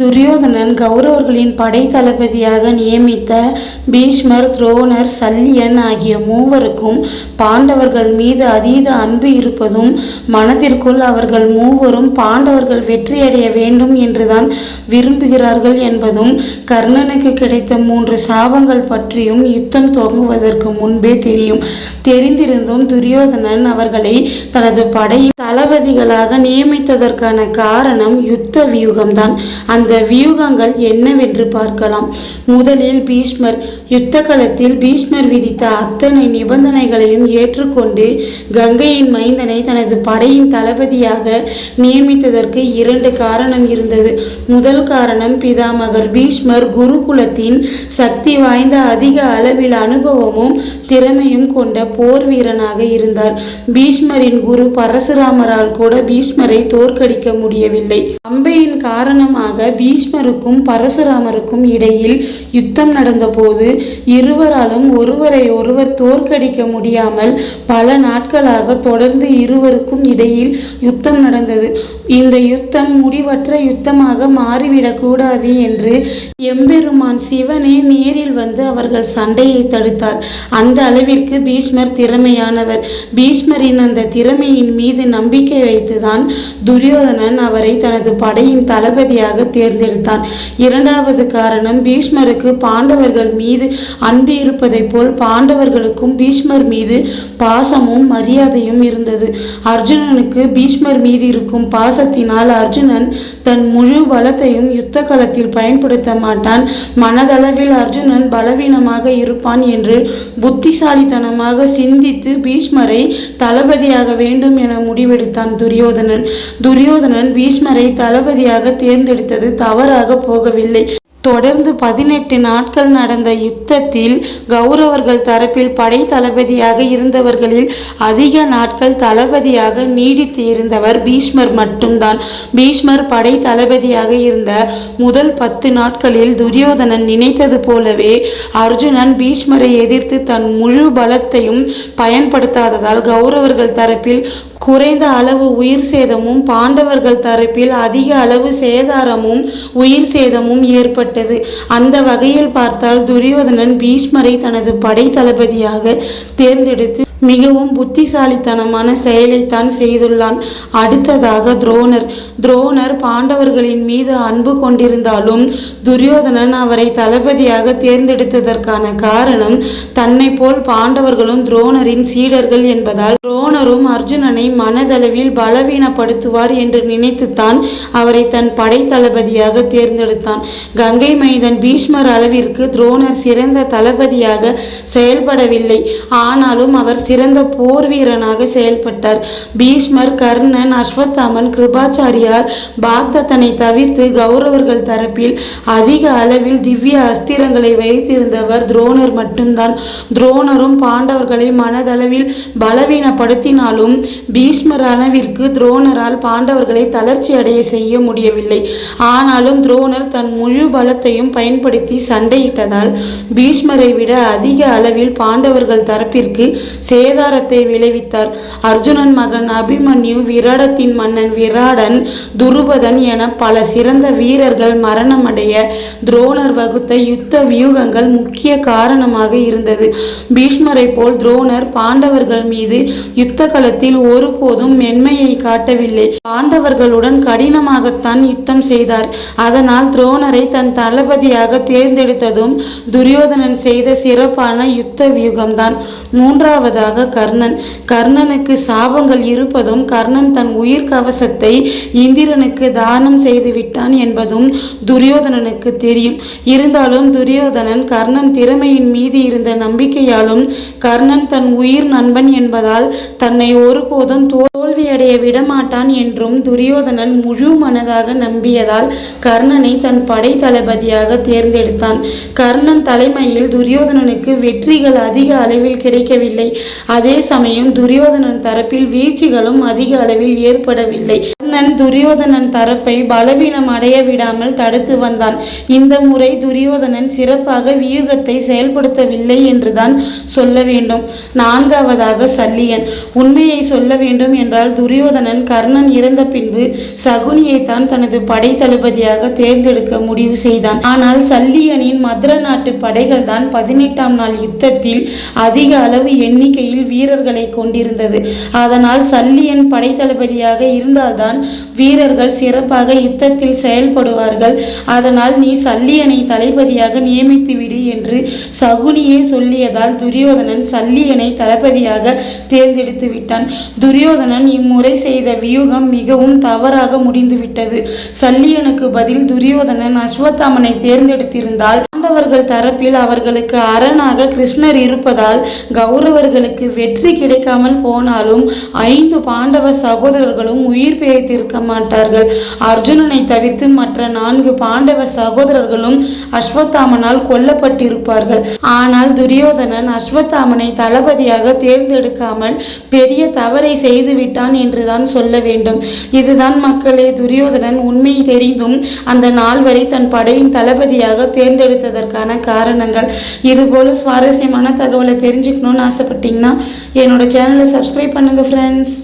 துரியோதனன் கௌரவர்களின் படை தளபதியாக நியமித்த பீஷ்மர் துரோணர் சல்லியன் ஆகிய மூவருக்கும் பாண்டவர்கள் மீது அதீத அன்பு இருப்பதும் மனதிற்குள் அவர்கள் மூவரும் பாண்டவர்கள் வெற்றியடைய வேண்டும் என்றுதான் விரும்புகிறார்கள் என்பதும் கர்ணனுக்கு கிடைத்த மூன்று சாபங்கள் பற்றியும் யுத்தம் துவங்குவதற்கு முன்பே தெரியும். தெரிந்திருந்தும் துரியோதனன் அவர்களை தனது படையின் தளபதிகளாக நியமித்ததற்கான காரணம் யுத்த வியூகம்தான். அந்த வியூகங்கள் என்னவென்று பார்க்கலாம். முதலில் பீஷ்மர். யுத்த களத்தில் பீஷ்மர் விதித்த அத்தனை நிபந்தனைகளையும் ஏற்றுக்கொண்டு கங்கையின் மைந்தனை தனது படையின் தளபதியாக நியமித்ததற்கு இரண்டு காரணம் இருந்தது. முதல் காரணம் பிதாமகர். பீஷ்மர் குருகுலத்தின் சக்தி வாய்ந்த அதிக அளவில் அனுபவமும் திறமையும் கொண்ட போர் வீரனாக இருந்தார். பீஷ்மரின் குரு பரசுராமரால் கூட பீஷ்மரை தோற்கடிக்க முடியவில்லை. அம்பையின் காரணமாக பீஷ்மருக்கும் பரசுராமருக்கும் இடையில் யுத்தம் நடந்தபோது இருவராலும் ஒருவரை ஒருவர் தோற்கடிக்க முடியாமல் பல நாட்களாக தொடர்ந்து இருவருக்கும் இடையில் யுத்தம் நடந்தது. இந்த யுத்தம் முடிவற்ற யுத்தமாக மாறிவிடக்கூடாது என்று எம்பெருமான் சிவனே நேரில் வந்து அவர்கள் சண்டையை தடுத்தார். அந்த அளவிற்கு பீஷ்மர் திறமையானவர். பீஷ்மரின் அந்த திறமையின் மீது நம்பிக்கை வைத்துதான் துரியோதனன் அவரை தனது படையின் தளபதியாக தேர்ந்தெடுத்தான். இரண்டாவது காரணம் பீஷ்மருக்கு பாண்டவர்கள் மீது அன்பு இருப்பதைப் போல் பாண்டவர்களுக்கும் பீஷ்மர் மீது பாசமும் மரியாதையும் இருந்தது. அர்ஜுனனுக்கு பீஷ்மர் மீது இருக்கும் பாசத்தினால் அர்ஜுனன் தன் முழு பலத்தையும் யுத்த களத்தில் பயன்படுத்த மாட்டான். மனதளவில் அர்ஜுனன் பலவீனமாக இருப்பான் என்று புத்திசாலித்தனமாக சிந்தித்து பீஷ்மரை தளபதியாக வேண்டும் என முடிவெடுத்தான் துரியோதனன். துரியோதனன் பீஷ்மரை தளபதியாக தேர்ந்தெடுத்தது என்பது தவறாக போகவில்லை. தொடர்ந்து பதினெட்டு நாட்கள் நடந்த யுத்தத்தில் கௌரவர்கள் தரப்பில் படை தளபதியாக இருந்தவர்களில் அதிக நாட்கள் தளபதியாக நீடித்து இருந்தவர் பீஷ்மர் மட்டும்தான். பீஷ்மர் படை தளபதியாக இருந்த முதல் பத்து நாட்களில் துரியோதனன் நினைத்தது போலவே அர்ஜுனன் பீஷ்மரை எதிர்த்து தன் முழு பலத்தையும் பயன்படுத்தாததால் கௌரவர்கள் தரப்பில் குறைந்த அளவு உயிர் சேதமும் பாண்டவர்கள் தரப்பில் அதிக அளவு சேதாரமும் உயிர் சேதமும் ஏற்பட்டது. அந்த வகையில் பார்த்தால் துரியோதனன் பீஷ்மரை தனது படை தளபதியாக தேர்ந்தெடுத்து மிகவும் புத்திசாலித்தனமான செயலைத்தான் செய்துள்ளான். அடுத்ததாக துரோணர். துரோணர் பாண்டவர்களின் மீது அன்பு கொண்டிருந்தாலும் துரியோதனன் அவரை தளபதியாக தேர்ந்தெடுத்ததற்கான காரணம் தன்னை போல் பாண்டவர்களும் துரோணரின் சீடர்கள் என்பதால் துரோணரும் அர்ஜுனனை மனதளவில் பலவீனப்படுத்துவார் என்று நினைத்துத்தான் அவரை தன் படை தளபதியாக தேர்ந்தெடுத்தான். கங்கை மைதன் பீஷ்மர் அளவிற்கு துரோணர் சிறந்த தளபதியாக செயல்படவில்லை. ஆனாலும் அவர் சிறந்த போர் வீரனாக செயல்பட்டார். பீஷ்மர் கர்ணன் அஸ்வத்தாமன் கிருபாச்சாரியார் பாக்தத்தனை தவிர்த்து கௌரவர்கள் தரப்பில் அதிக அளவில் திவ்ய அஸ்திரங்களை வைத்திருந்தவர் துரோணர் மட்டும்தான். துரோணரும் பாண்டவர்களை மனதளவில் பலவீனப்படுத்தினாலும் பீஷ்மர் அளவிற்கு துரோணரால் பாண்டவர்களை தளர்ச்சி அடைய செய்ய முடியவில்லை. ஆனாலும் துரோணர் தன் முழு பலத்தையும் பயன்படுத்தி சண்டையிட்டதால் பீஷ்மரை விட அதிக அளவில் பாண்டவர்கள் தரப்பிற்கு சேதாரத்தை விளைவித்தார். அர்ஜுனன் மகன் அபிமன்யு விராடத்தின் மன்னன் விராடன் துருபதன் என பல சிறந்த வீரர்கள் மரணமடைய துரோணர் வகுத்த யுத்த வியூகங்கள் முக்கிய காரணமாக இருந்தது. பீஷ்மரை போல் துரோணர் பாண்டவர்கள் மீது யுத்த களத்தில் ஒருபோதும் மென்மையை காட்டவில்லை. பாண்டவர்களுடன் கடினமாகத்தான் யுத்தம் செய்தார். அதனால் துரோணரை தன் தளபதியாக தேர்ந்தெடுத்ததும் துரியோதனன் செய்த சிறப்பான யுத்த வியூகம்தான். மூன்றாவதாக கர்ணன். கர்ணனுக்கு சாபங்கள் இருப்பதும் கர்ணன் தன் உயிர் கவசத்தை இந்திரனுக்கு தானம் செய்து விட்டான் என்பதும் துரியோதனனுக்கு தெரியும். இருந்தாலும் துரியோதனன் கர்ணன் திறமையின் மீது இருந்த நம்பிக்கையாலும் கர்ணன் தன் உயிர் நண்பன் என்பதால் தன்னை ஒருபோதும் தோல்வியடைய விடமாட்டான் என்றும் துரியோதனன் முழு மனதாக நம்பியதால் கர்ணனை தன் படை தளபதியாக தேர்ந்தெடுத்தான். கர்ணன் தலைமையில் துரியோதனனுக்கு வெற்றிகள் அதிக அளவில் கிடைக்கவில்லை. அதே சமயம் துரியோதனன் தரப்பில் வீழ்ச்சிகளும் அதிக அளவில் ஏற்படவில்லை. கர்ணன் துரியோதனன் தரப்பை பலவீனம் அடைய விடாமல் தடுத்து வந்தான். இந்த முறை துரியோதனன் சிறப்பாக வியூகத்தை செயல்படுத்தவில்லை என்றுதான் சொல்ல வேண்டும். நான்காவதாக சல்லியன். உண்மையை சொல்ல வேண்டும் என்றால் துரியோதனன் கர்ணன் இறந்த பின்பு சகுனியைத்தான் தனது படை தளபதியாக தேர்ந்தெடுக்க முடிவு செய்தான். ஆனால் சல்லியனின் மதுர நாட்டு படைகள் தான் பதினெட்டாம் நாள் யுத்தத்தில் அதிக அளவு எண்ணிக்கையில் வீரர்களை கொண்டிருந்தது. அதனால் சல்லியன் படை தளபதியாக இருந்தால்தான் வீரர்கள் சிறப்பாக யுத்தத்தில் செயல்படுவார்கள். அதனால் நீ சல்லியனை தளபதியாக நியமித்துவிடு என்று சகுனியே சொல்லியதால் துரியோதனன் சல்லியனை தளபதியாக தேர்ந்தெடுத்து விட்டான் துரியோதனன் இம்முறை செய்த வியூகம் மிகவும் தவறாக முடிந்துவிட்டது. சல்லியனுக்கு பதில் துரியோதனன் அஸ்வத்தாமனை தேர்ந்தெடுத்திருந்தால் பாண்டவர்கள் தரப்பில் அவர்களுக்கு அரணாக கிருஷ்ணர் இருப்பதால் கௌரவர்களுக்கு வெற்றி கிடைக்காமல் போனாலும் ஐந்து பாண்டவ சகோதரர்களும் உயிர் இருக்க மாட்டார்கள். அர்ஜுனனை தவிர்த்து மற்ற நான்கு பாண்டவ சகோதரர்களும் அஸ்வத்தாமனால் கொல்லப்பட்டிருப்பார்கள். ஆனால் துரியோதனன் அஸ்வத்தாமனை தளபதியாக தேர்ந்தெடுக்காமல் பெரிய தவறை செய்துவிட்டான் என்றுதான் சொல்ல வேண்டும். இதுதான் மக்களே துரியோதனன் உண்மை தெரிந்தும் அந்த நாள் வரை தன் படையின் தளபதியாக தேர்ந்தெடுத்ததற்கான காரணங்கள். இதுபோல சுவாரஸ்யமான தகவலை தெரிஞ்சுக்கணும்னு ஆசைப்பட்டீங்கன்னா என்னோட சேனலை சப்ஸ்கிரைப் பண்ணுங்க ஃப்ரெண்ட்ஸ்